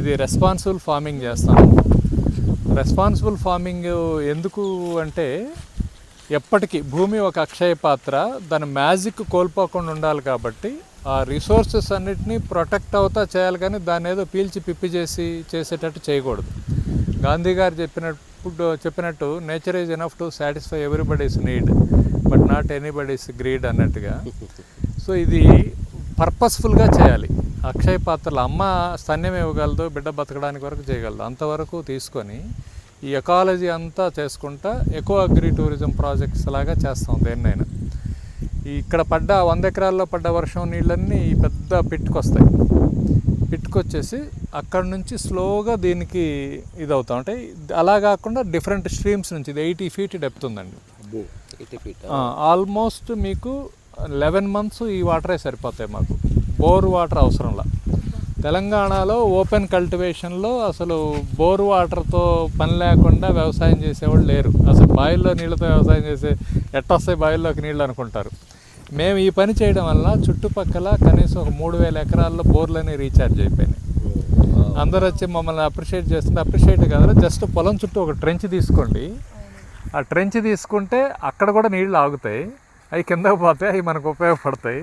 ఇది responsible farming చేస్తాం responsible farming ఎందుకు అంటే ఎప్పటికీ భూమి ఒక అక్షయ పాత్ర దాని మ్యాజిక్ కోల్పోకుండా ఉండాలి కాబట్టి ఆ రిసోర్సెస్ అన్నిటినీ ప్రొటెక్ట్ అవుతా చేయాలి కానీ దాన్ని ఏదో పీల్చి పిప్పి చేసి చేసేటట్టు చేయకూడదు. గాంధీ గారు చెప్పినప్పుడు చెప్పినట్టు nature is enough to satisfy everybody's need but not anybody's greed అన్నట్టుగా. సో ఇది పర్పస్ఫుల్గా చేయాలి. అక్షయ పాత్రలు అమ్మ స్తన్యం ఇవ్వగలదు బిడ్డ బతకడానికి వరకు చేయగలదు. అంతవరకు తీసుకొని ఈ ఎకాలజీ అంతా చేసుకుంటా ఎకో అగ్రి టూరిజం ప్రాజెక్ట్స్ లాగా చేస్తాం దేన్నైనా. ఇక్కడ పడ్డ వంద ఎకరాల్లో పడ్డ వర్షం నీళ్ళన్నీ ఈ పెద్ద పిట్టుకొస్తాయి. పిట్టుకొచ్చేసి అక్కడ నుంచి స్లోగా దీనికి ఇది అవుతాం అంటే అలా కాకుండా డిఫరెంట్ స్ట్రీమ్స్ నుంచి ఇది ఎయిటీ ఫీట్ డెప్త్ ఉందండి. Eighty feet? ఆల్మోస్ట్ మీకు లెవెన్ మంత్స్ ఈ వాటరే సరిపోతాయి మాకు. బోర్ వాటర్ అవసరంలా. తెలంగాణలో ఓపెన్ కల్టివేషన్లో అసలు బోర్ వాటర్తో పని లేకుండా వ్యవసాయం చేసేవాళ్ళు లేరు. అసలు బావిల్లో నీళ్ళతో వ్యవసాయం చేసే ఎట్టొస్తాయి బావిల్లోకి నీళ్ళు అనుకుంటారు. మేము ఈ పని చేయడం వల్ల చుట్టుపక్కల కనీసం ఒక మూడు వేల ఎకరాల్లో బోర్లని రీఛార్జ్ అయిపోయినాయి. అందరూ వచ్చి మమ్మల్ని అప్రిషియేట్ చేస్తుంటే అప్రిషియేట్ కాదు జస్ట్ పొలం చుట్టూ ఒక ట్రెంచ్ తీసుకోండి. ఆ ట్రెంచ్ తీసుకుంటే అక్కడ కూడా నీళ్ళు ఆగుతాయి. అవి కిందకు పోతే అవి మనకు ఉపయోగపడతాయి.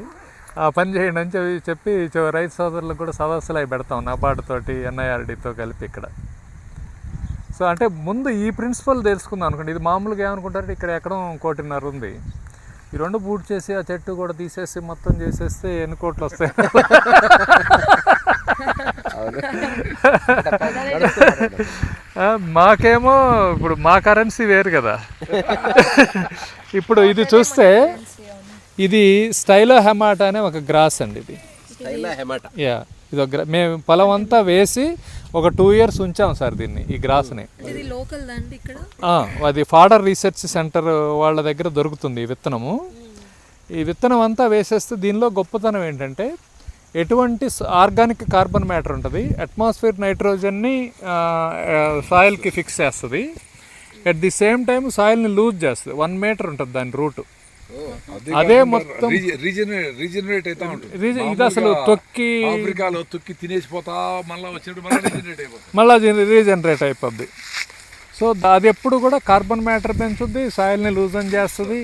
ఆ పని చేయండి అని చెప్పి చెప్పి రైతు సోదరులకు కూడా సదస్సులు అవి పెడతాం నబార్డుతోటి ఎన్ఐఆర్డీతో ఎన్ఐఆర్డితో కలిపి ఇక్కడ. సో అంటే ముందు ఈ ప్రిన్సిపల్ తెలుసుకుందాం అనుకోండి. ఇది మామూలుగా ఏమనుకుంటారంటే ఇక్కడ ఎక్కడో కోటిన్నర ఉంది. ఈ రెండు బూట్ చేసి ఆ చెట్టు కూడా తీసేసి మొత్తం చేసేస్తే ఎన్ని కోట్లు వస్తాయి? మాకేమో ఇప్పుడు మా కరెన్సీ వేరు కదా. ఇప్పుడు ఇది చూస్తే ఇది స్టైలో హెమాట్ అనే ఒక గ్రాస్ అండి ఇది. స్టైల్ హెమాటా. యా ఇది ఒక గ్రా- మేము పొలం అంతా వేసి ఒక టూ ఇయర్స్ ఉంచాం సార్ దీన్ని ఈ గ్రాస్ని. అంటే ఇది లోకల్ దండి ఇక్కడ? ఆ, అది ఫాడర్ రీసెర్చ్ సెంటర్ వాళ్ళ దగ్గర దొరుకుతుంది ఈ విత్తనము. ఈ విత్తనం అంతా వేసేస్తే దీనిలో గొప్పతనం ఏంటంటే ఎటువంటి ఆర్గానిక్ కార్బన్ మ్యాటర్ ఉంటుంది. అట్మాస్ఫియర్ నైట్రోజన్ని సాయిల్కి ఫిక్స్ చేస్తుంది. అట్ ది సేమ్ టైం సాయిల్ని లూజ్ చేస్తుంది. వన్ మీటర్ ఉంటుంది దాని రూట్. అదే మొత్తం రీజనరేట్ అవుతా ఉంటుంది. ఇది అసలు తొక్కి ఆఫ్రికాలో తొక్కి తినేసిపోతా మళ్ళీ వచ్చినప్పుడు మళ్ళీ రీజనరేట్ అయిపోతుంది. మళ్ళీ రీజనరేట్ అయిపోద్ది. సో అది ఎప్పుడు కూడా కార్బన్ మ్యాటర్ పెంచుద్ది సాయిల్ని లూజన్ చేస్తుంది.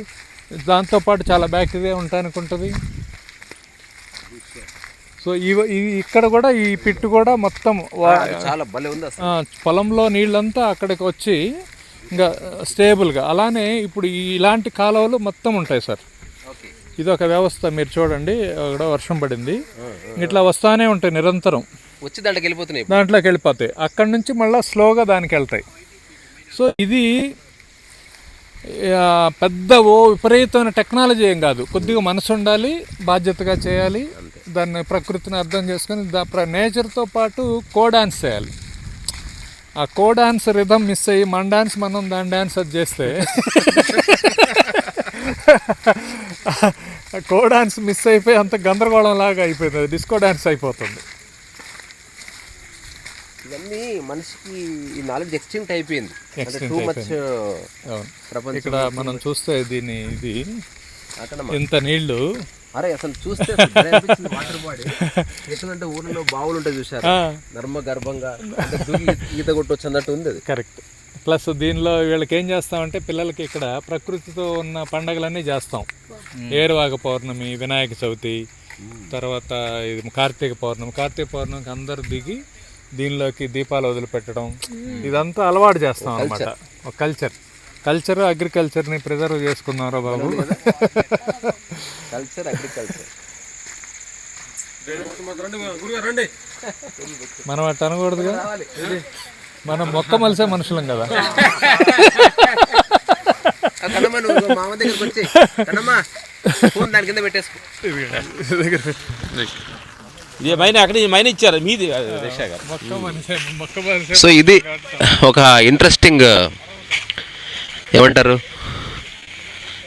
దాంతోపాటు చాలా బ్యాక్టీరియా ఉండటానికి ఉంటుంది సో ఇవ ఇక్కడ కూడా ఈ పిట్టు కూడా మొత్తం చాలా భలే ఉంది పొలంలో నీళ్ళంతా అక్కడికి వచ్చి ఇంకా స్టేబుల్గా. అలానే ఇప్పుడు ఇలాంటి కాలువలు మొత్తం ఉంటాయి సార్. ఇది ఒక వ్యవస్థ మీరు చూడండి అక్కడ వర్షం పడింది. ఇట్లా వస్తానే ఉంటాయి నిరంతరం. వచ్చి దాంట్లోకి వెళ్ళిపోతున్నాయి. దాంట్లోకి వెళ్ళిపోతాయి. అక్కడి నుంచి మళ్ళీ స్లోగా దానికి వెళ్తాయి. సో ఇది పెద్ద ఓ విపరీతమైన టెక్నాలజీ ఏం కాదు. కొద్దిగా మనసు ఉండాలి బాధ్యతగా చేయాలి దాన్ని ప్రకృతిని అర్థం చేసుకొని దా నేచర్తో పాటు కో డాన్స్ చేయాలి. ఆ కో డాన్స్ రిధం మిస్ అయ్యి మన డాన్స్ మనం దాని డాన్స్ అది చేస్తే కో డాన్స్ మిస్ అయిపోయి అంత గందరగోళం లాగా అయిపోయింది డిస్కో డాన్స్ అయిపోతుంది. ఇవన్నీ మనిషికి ఈ నాలెడ్జ్ ఎక్స్టింక్ట్ అయిపోయింది. టూ మచ్ ప్రపంచం ఇక్కడ మనం చూస్తే దీన్ని ఇది అక్కడ ఇంత నీళ్ళు అరే అసలు చూస్తే వాటర్ బాడీ ఎట్లంటే ఊర్లో బావులు ఉంటాయి చూసారు నర్మ గర్భంగా ఈత కొట్టొచ్చు అన్నట్టు ఉంది అది. కరెక్ట్ ప్లస్ దీనిలో వీళ్ళకి ఏం చేస్తామంటే పిల్లలకి ఇక్కడ ప్రకృతితో ఉన్న పండగలన్నీ చేస్తాం. ఏరువాగ పౌర్ణమి వినాయక చవితి తర్వాత ఇది కార్తీక పౌర్ణమి. కార్తీక పౌర్ణమికి అందరు దిగి దీనిలోకి దీపాలు వదిలిపెట్టడం ఇదంతా అలవాటు చేస్తాం అనమాట ఒక కల్చర్. కల్చర్. అగ్రికల్చర్ని ప్రిజర్వ్ చేసుకున్నారా బాబు? Culture agriculture. మనం అట్ట అనకూడదుగా? మనం మొక్క మలిసే మనుషులం కదా. మామ దగ్గరికి వచ్చి కన్నమ్మ ఇది మైన అక్కడ మైన ఇచ్చారు. మీది సో ఇది ఒక ఇంట్రెస్టింగ్ ఏమంటారు?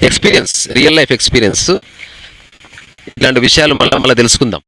ఎక్స్పీరియన్స్ రియల్ లైఫ్ ఎక్స్పీరియన్స్ ఇట్లాంటి విషయాలు మళ్ళీ మళ్ళీ తెలుసుకుందాం.